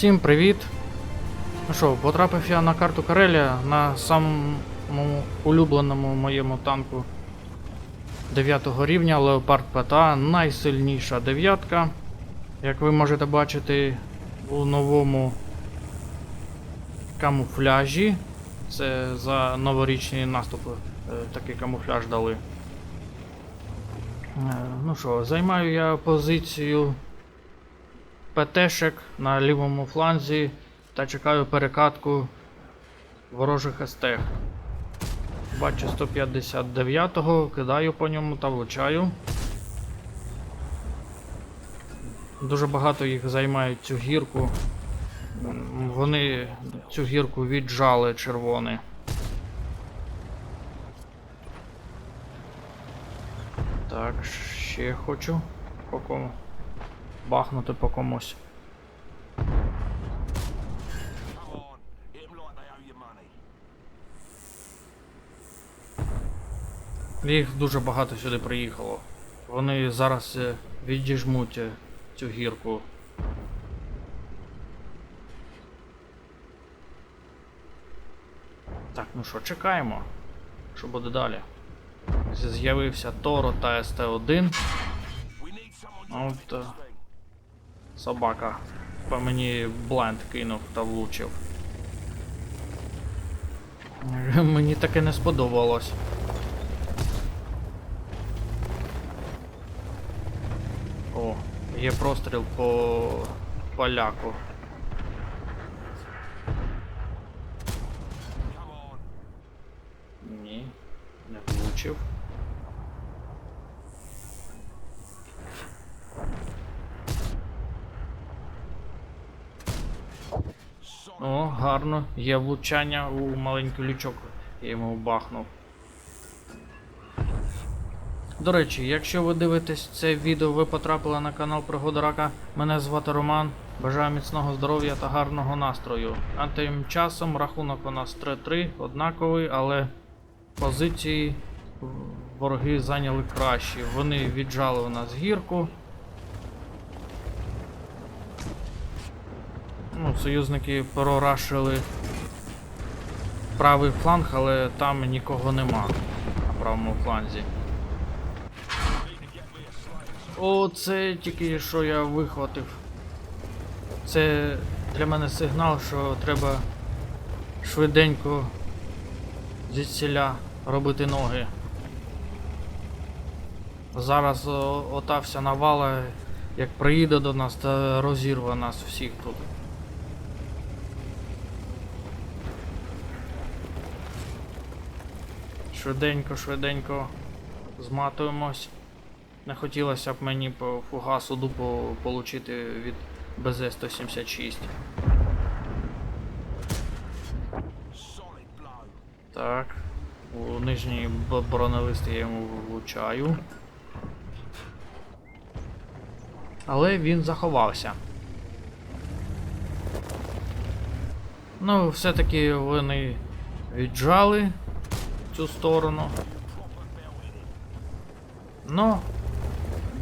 Всім привіт! Ну що, потрапив я на карту Карелія на самому улюбленому моєму танку 9 рівня Leopard ПТА, найсильніша дев'ятка. Як ви можете бачити у новому камуфляжі. Це за новорічні наступи е, такий камуфляж дали. Е, Ну що, займаю я позицію ПТшек на лівому фланзі та чекаю перекатку ворожих СТ. Бачу 159-го, кидаю по ньому та влучаю. Дуже багато їх займають цю гірку. Вони цю гірку віджали червоні. Так, ще хочу по кому бахнути по комусь. Їх дуже багато сюди приїхало. Вони зараз е, відіжмуть е, цю гірку. Так, ну що, чекаємо. Що буде далі? З'явився Торо та СТ-1. We Собака по мені бленд кинув та влучив. Мені таке не сподобалось. О, є простріл по поляку. Ні, не влучив. О, гарно. Є влучання у маленький лючок. Я йому бахнув. До речі, якщо ви дивитесь це відео, ви потрапили на канал Пригода Рака. Мене звати Роман. Бажаю міцного здоров'я та гарного настрою. А тим часом рахунок у нас 3-3, однаковий, але позиції вороги зайняли кращі. Вони віджали у нас гірку. Ну, союзники прорашили правий фланг, але там нікого нема на правому фланзі. О, це тільки що я вихватив. Це для мене сигнал, що треба швиденько звідсіля робити ноги. Зараз ота вся навала, як приїде до нас, та розірве нас всіх тут. Швиденько, швиденько зматуємось. Не хотілося б мені по фугасу дупу получити від БЗ-176. Так. У нижній бронелист я йому влучаю. Але він заховався. Ну, все-таки вони віджали цю сторону. Ну,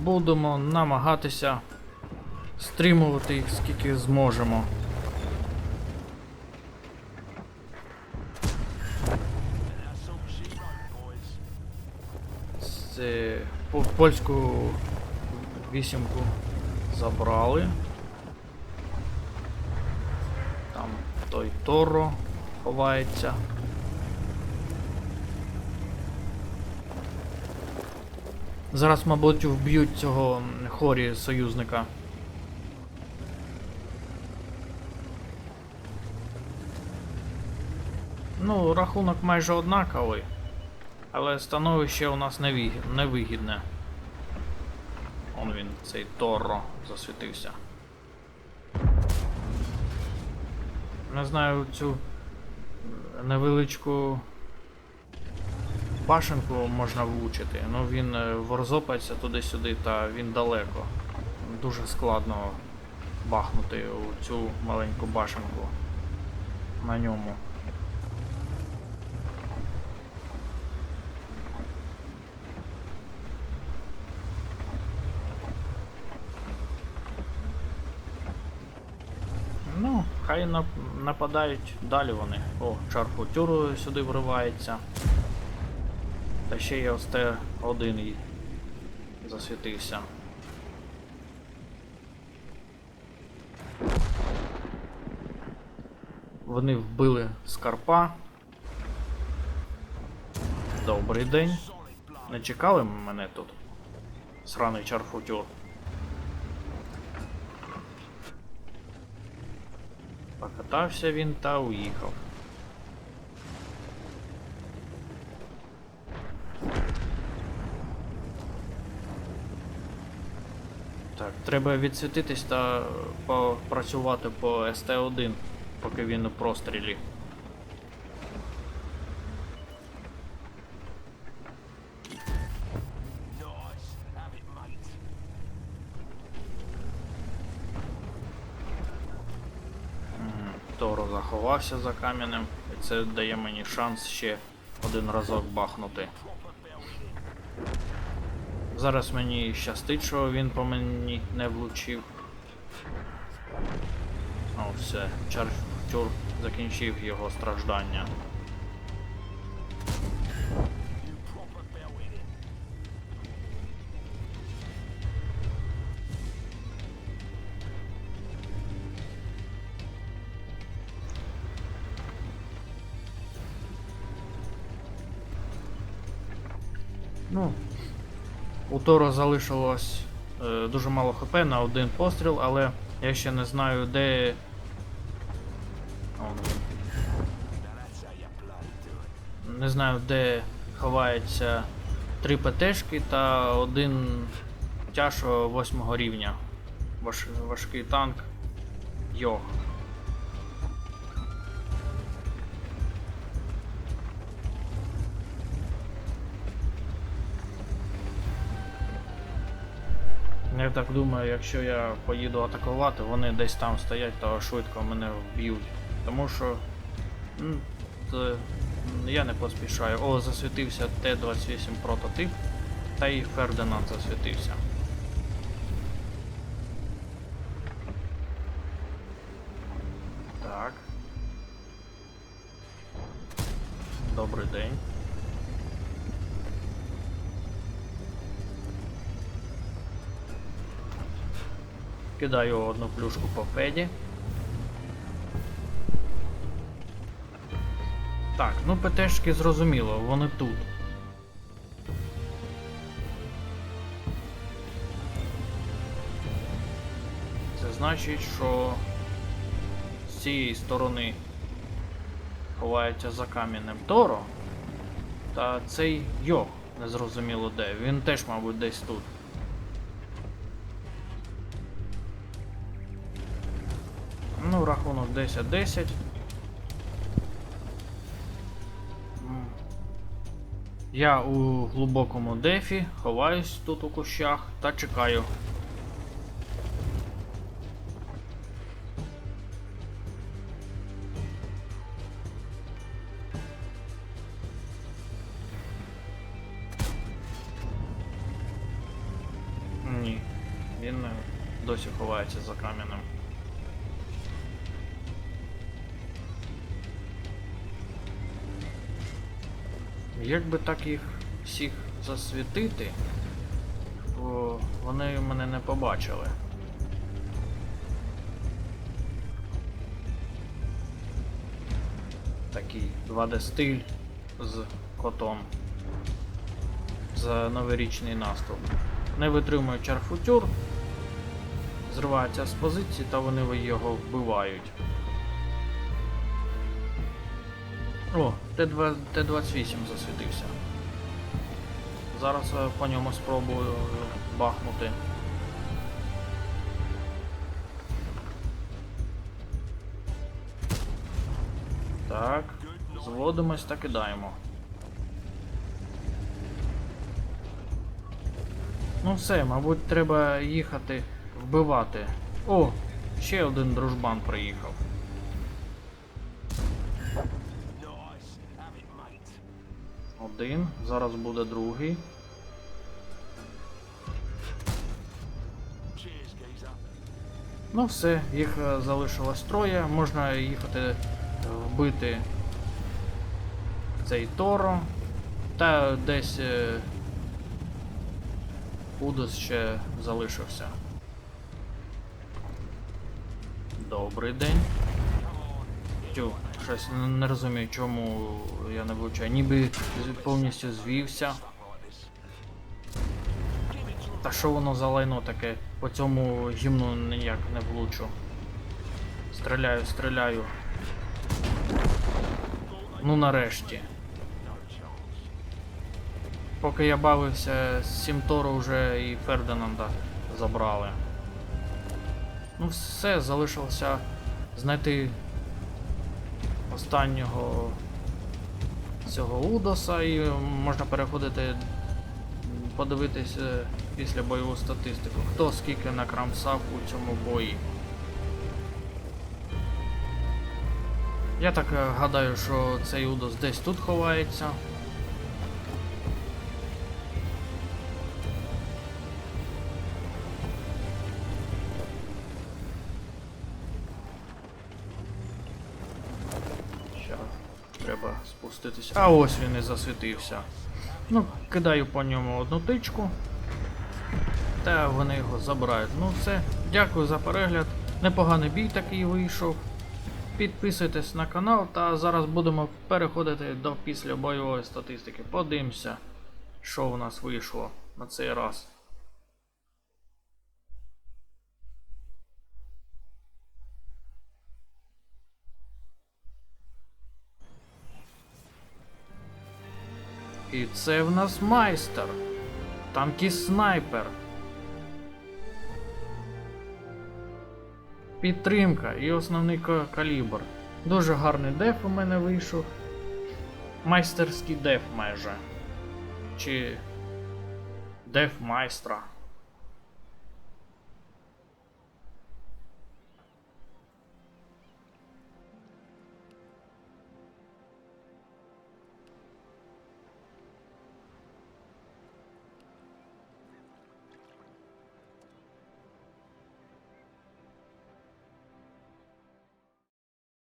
будемо намагатися стримувати їх скільки зможемо. Це польську вісімку забрали. Там той Торо ховається. Зараз, мабуть, вб'ють цього хорі союзника. Ну, рахунок майже однаковий. Але становище у нас невигідне. Он він, цей Торро, засвітився. Не знаю цю невеличку башенку можна влучити, ну він е, ворзопається туди-сюди та він далеко. Дуже складно бахнути у цю маленьку башенку на ньому. Ну, хай нападають далі вони. О, чарфутюр сюди вривається. Та ще й ОСТ один засвітився. Вони вбили скарпа. Добрий день. Не чекали мене тут? Сраний чарфутюр. Покатався він та уїхав. Так, треба відсвітитись та попрацювати по СТ-1, поки він у прострілі. Торо заховався за каменем, і це дає мені шанс ще один разок бахнути. Зараз мені щастить, що він по мені не влучив. О, все, Чарфтюр закінчив його страждання. Ну, у Торо залишилось е, дуже мало хп на один постріл, але я ще не знаю, де. Не знаю, де ховається три ПТшки та один тяжо восьмого рівня. Важ, важкий танк Йох. Я так думаю, якщо я поїду атакувати, вони десь там стоять та швидко мене вб'ють. Тому що м, я не поспішаю. О, засвітився Т-28 прототип, та й Фердинанд засвітився. Кидаю одну плюшку по феді. Так, ну ПТшки зрозуміло, вони тут. Це значить, що з цієї сторони ховається за камінним Торо. Та цей Йох незрозуміло де. Він теж, мабуть, десь тут. Рахунок 10-10. Я у глибокому дефі, ховаюсь тут у кущах та чекаю. Ні, він е, досі ховається за каменем. Як би так їх всіх засвітити, бо вони мене не побачили. Такий 2D стиль з котом. За новорічний наступ. Не витримує чарфутюр, зривається з позиції та вони його вбивають. О, Т2, Т-28 засвітився. Зараз е, по ньому спробую бахнути. Так, зводимось та кидаємо. Ну все, мабуть, треба їхати вбивати. О, ще один дружбан приїхав. Один, зараз буде другий. Ну все, їх е, залишилось троє, можна їхати е, вбити цей Торо. Та десь е, Удос ще залишився. Добрий день. Тю, щось не розумію, чому я не влучаю. Ніби повністю звівся. Та що воно за лайно таке? По цьому гімну ніяк не влучу. Стріляю, стріляю. Ну нарешті. Поки я бавився Сімтору вже і Фердинанда забрали. Ну все, залишилося знайти останнього цього Удоса і можна переходити подивитися е, після бойову статистику. Хто скільки накрамсав у цьому бої. Я так е, гадаю, що цей Удос десь тут ховається. Спуститися. А ось він і засвітився. Ну, кидаю по ньому одну тичку. Та вони його забирають. Ну все, дякую за перегляд. Непоганий бій такий вийшов. Підписуйтесь на канал та зараз будемо переходити до післябойової статистики. Подивимося, що у нас вийшло на цей раз. І це в нас майстер. Танкі снайпер. Підтримка і основний калібр. Дуже гарний деф у мене вийшов. Майстерський деф майже. Чи деф майстра.